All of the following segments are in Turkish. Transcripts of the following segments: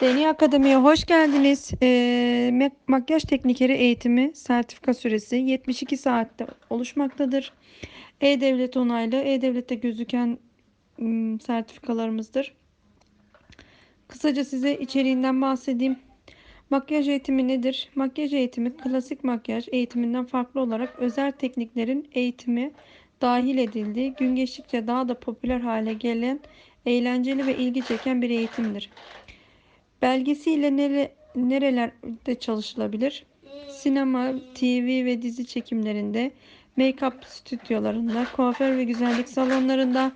Deni Akademi'ye hoş geldiniz. Mak- makyaj teknikeri eğitimi sertifika süresi 72 saatte oluşmaktadır. E-Devlet onaylı, E-Devlet'te gözüken ım, sertifikalarımızdır. Kısaca size içeriğinden bahsedeyim. Makyaj eğitimi nedir? Makyaj eğitimi klasik makyaj eğitiminden farklı olarak özel tekniklerin eğitimi dahil edildiği, gün geçtikçe daha da popüler hale gelen, eğlenceli ve ilgi çeken bir eğitimdir. Belgesiyle nere, nerelerde çalışılabilir? Sinema, TV ve dizi çekimlerinde, make-up stüdyolarında, kuaför ve güzellik salonlarında,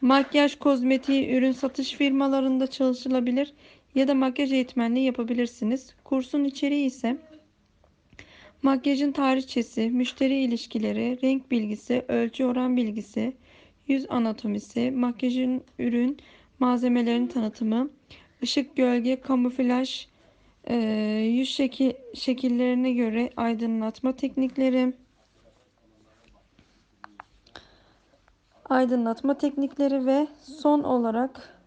makyaj, kozmetiği, ürün satış firmalarında çalışılabilir ya da makyaj eğitmenliği yapabilirsiniz. Kursun içeriği ise makyajın tarihçesi, müşteri ilişkileri, renk bilgisi, ölçü oran bilgisi, yüz anatomisi, makyajın ürün, malzemelerin tanıtımı, ışık, gölge, kamuflaj, e, yüz şekil, şekillerine göre aydınlatma teknikleri, aydınlatma teknikleri ve son olarak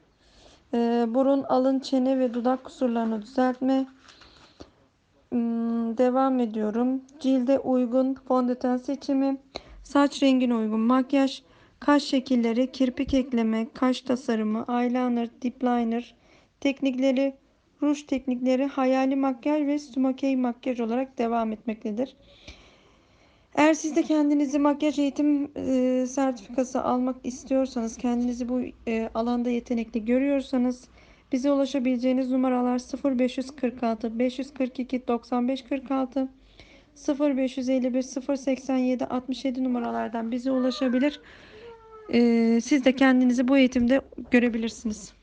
e, burun, alın, çene ve dudak kusurlarını düzeltme. Hmm, devam ediyorum. Cilde uygun fondöten seçimi, saç rengine uygun makyaj, kaş şekilleri, kirpik ekleme, kaş tasarımı, eyeliner, dip liner teknikleri, ruj teknikleri, hayali makyaj ve smokey makyaj olarak devam etmektedir. Eğer siz de kendinizi makyaj eğitim e, sertifikası almak istiyorsanız, kendinizi bu e, alanda yetenekli görüyorsanız bize ulaşabileceğiniz numaralar 0546 542 95 46 0551 087 67 numaralardan bize ulaşabilir. E, siz de kendinizi bu eğitimde görebilirsiniz.